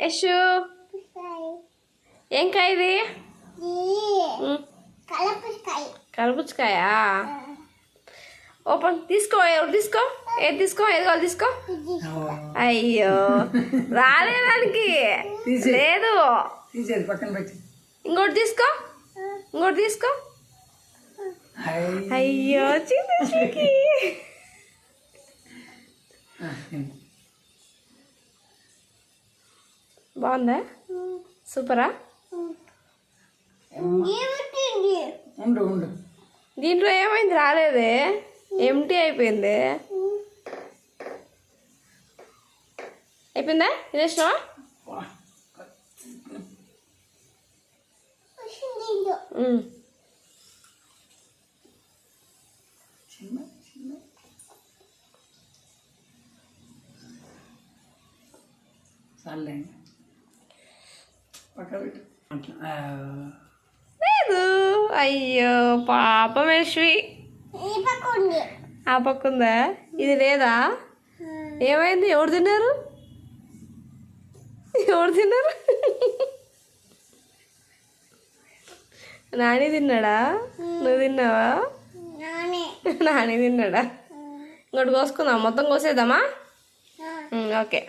యశు. ఏం కాయ ఇది? కర్బూజకాయ ఓపెన్. తీసుకో ఎవరు తీసుకో? ఏది తీసుకో? ఏది కావాలి తీసుకో? అయ్యో. రాలేదానికి తీసేయ్. లేదు. తీసేది పక్కన పెట్టి. ఇంకోటి తీసుకో. ఇంకోటి తీసుకో. హాయ్. అయ్యో చిన్నకి బాగుందా? సూపరా? ఏమిటి ఉండు ఉండు. దీంట్లో ఏమైంది? రాలేదే. ఎంటీ అయిపోయింది. అయిపోయిందా? తినేసినావా? వా. లేదు. అయ్యో పాపం యశ్వి. ఈ పక్క ఉంది ఆ పక్కుందా ఇది లేదా? ఏమైంది? ఎవరు తిన్నారు? ఎవరు తిన్నారు? నాని తిన్నాడా? నువ్వు తిన్నావా? నానే. నాని తిన్నాడా? ఇంకోటి కోసుకుందాం. మొత్తం కోసేద్దామా? ఓకే.